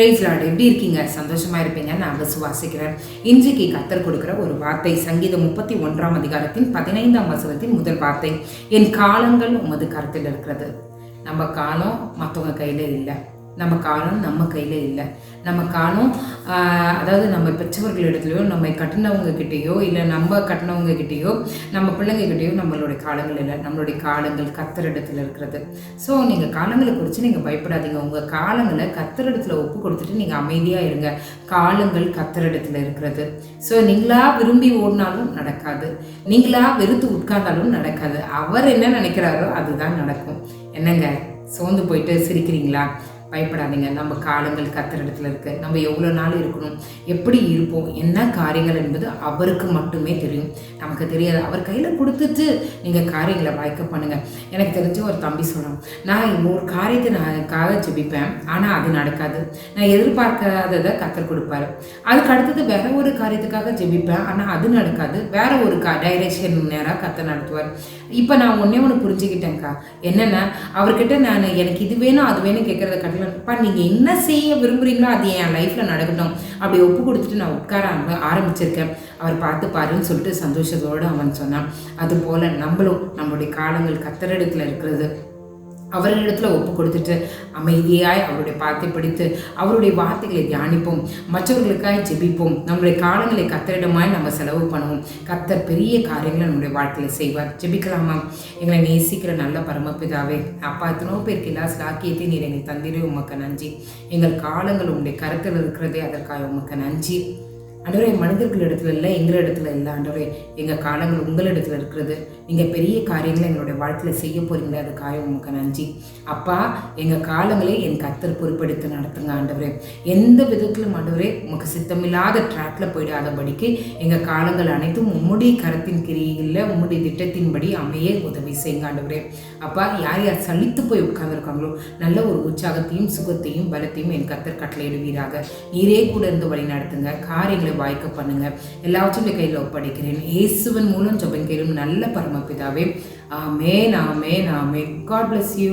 Price Lord எப்படி இருக்கீங்க? சந்தோஷமாக இருப்பீங்கன்னு நான் விசுவாசிக்கிறேன். இன்றைக்கு கத்தர் கொடுக்குற ஒரு வார்த்தை சங்கீதம் முப்பத்தி ஒன்றாம் அதிகாரத்தின் பதினைந்தாம் வசனத்தின் முதல் வார்த்தை என் காலங்கள் உமது கருத்தில் இருக்கிறது. நம்ம காலம் மற்றவங்க கையில் இல்லை. நம்ம காலம் நம்ம கையில் இல்லை. நம்ம காலம் அதாவது நம்ம பெற்றவர்களிடத்துலையோ நம்ம கட்டினவங்கக்கிட்டேயோ இல்லை நம்ம கட்டினவங்கக்கிட்டேயோ நம்ம பிள்ளைங்கக்கிட்டேயோ நம்மளுடைய காலங்கள் இல்லை. நம்மளுடைய காலங்கள் கத்தர் இடத்துல இருக்கிறது. ஸோ நீங்கள் காலங்களை குறித்து நீங்கள் பயப்படாதீங்க. உங்கள் காலங்களை கத்தர் இடத்துல ஒப்பு கொடுத்துட்டு நீங்கள் அமைதியாக இருங்க. காலங்கள் கத்தர் இடத்துல இருக்கிறது. ஸோ நீங்களா விரும்பி ஓடினாலும் நடக்காது. நீங்களா வெறுத்து உட்கார்ந்தாலும் நடக்காது. அவர் என்ன நினைக்கிறாரோ அதுதான் நடக்கும். என்னங்க? சோர்ந்து போயிட்டு சிரிக்கிறீங்களா? பயப்படாதீங்க. நம்ம காலங்கள் கத்துற இடத்துல இருக்கு. நம்ம எவ்வளோ நாள் இருக்கணும்? எப்படி இருப்போம்? என்ன காரியங்கள் என்பது அவருக்கு மட்டுமே தெரியும். நமக்கு தெரியாது. அவர் கையில் கொடுத்துட்டு நீங்கள் காரியங்களை வாய்க்க பண்ணுங்க. எனக்கு தெரிஞ்ச ஒரு தம்பி சொல்லணும் நான் ஒரு காரியத்தை நான் காக ஜெபிப்பேன். ஆனால் அது நடக்காது. நான் எதிர்பார்க்காததை கத்தர் கொடுப்பாரு. அதுக்கு அடுத்தது வேற ஒரு காரியத்துக்காக ஜெபிப்பேன். ஆனால் அது நடக்காது. வேற ஒரு கா டைரக்ஷன் நேராக கத்தை நடத்துவார். இப்போ நான் ஒன்றே ஒன்று புரிஞ்சுக்கிட்டேன்க்கா. என்னென்னா அவர்கிட்ட நான் எனக்கு இது வேணும் அது வேணும் கேட்குறத கட்டலப்பா நீங்கள் என்ன செய்ய விரும்புகிறீங்களோ அது என் லைஃப்பில் நடக்கட்டும். அப்படி ஒப்பு கொடுத்துட்டு நான் உட்கார ஆரம்ப- ஆரம்பிச்சிருக்கேன். அவர் பார்த்து பாருன்னு சொல்லிட்டு சந்தோஷத்தோடு அவன் சொன்னான். அதுபோல் நம்மளும் நம்மளுடைய காலங்கள் கத்தரிடத்தில் இருக்கிறது. அவர்களிடத்தில் ஒப்பு கொடுத்துட்டு அமைதியாய் அவருடைய பார்த்தை படித்து அவருடைய வார்த்தைகளை தியானிப்போம். மற்றவர்களுக்காய் ஜெபிப்போம். நம்முடைய காலங்களை கத்தரிடமாய் நம்ம செலவு பண்ணுவோம். கத்தர் பெரிய காரியங்களை நம்முடைய வாழ்க்கையில் செய்வார். ஜெபிக்கலாமா? எங்களை நேசிக்கிற நல்ல பரமபிதாவே அப்பா எத்தனோ பேருக்கு எல்லா சாக்கியத்தை நீர் எங்களுக்கு தந்திரே. உமக்கு நன்றி. எங்கள் காலங்கள் உங்களுடைய கருத்தில் இருக்கிறதே அதற்காக உமக்கு நன்றி. ஆண்டவரே மனிதர்கள் இடத்துல இல்லை எங்கள் இடத்துல இல்லை. ஆண்டவரே எங்கள் காலங்கள் உங்களிடத்துல இருக்கிறது. நீங்கள் பெரிய காரியங்களை எங்களுடைய வாழ்க்கையில் செய்ய போகிறீங்களே அது காயம் உங்களுக்கு நன்றி. அப்பா எங்கள் காலங்களை என் கத்தர் பொறுப்பெடுத்து நடத்துங்க ஆண்டவரே. எந்த விதத்திலும் ஆண்டவரே உமக்கு சித்தமில்லாத ட்ராக்ல போயிடாதபடிக்கு எங்கள் காலங்கள் அனைத்தும் உம்முடைய கரத்தின் கிரியில் உம்முடைய திட்டத்தின்படி அமைய உதவி செய்யுங்க ஆண்டவரே. அப்பா யார் யார் சலித்து போய் உட்கார்ந்துருக்காங்களோ நல்ல ஒரு உற்சாகத்தையும் சுகத்தையும் பலத்தையும் என் கத்தர் கட்டளையிடுவீராக. நீரே கூட இருந்து வழி நடத்துங்க. காரியங்களை வாய்க்க பண்ணுங்க. எல்லாவற்றையும் கையில் ஒப்படைக்கிறேன். இயேசுவன் மூலம் ஜெபம் கேளும் நல்ல பரமபிதாவே. ஆமேன் ஆமேன் ஆமேன். God bless you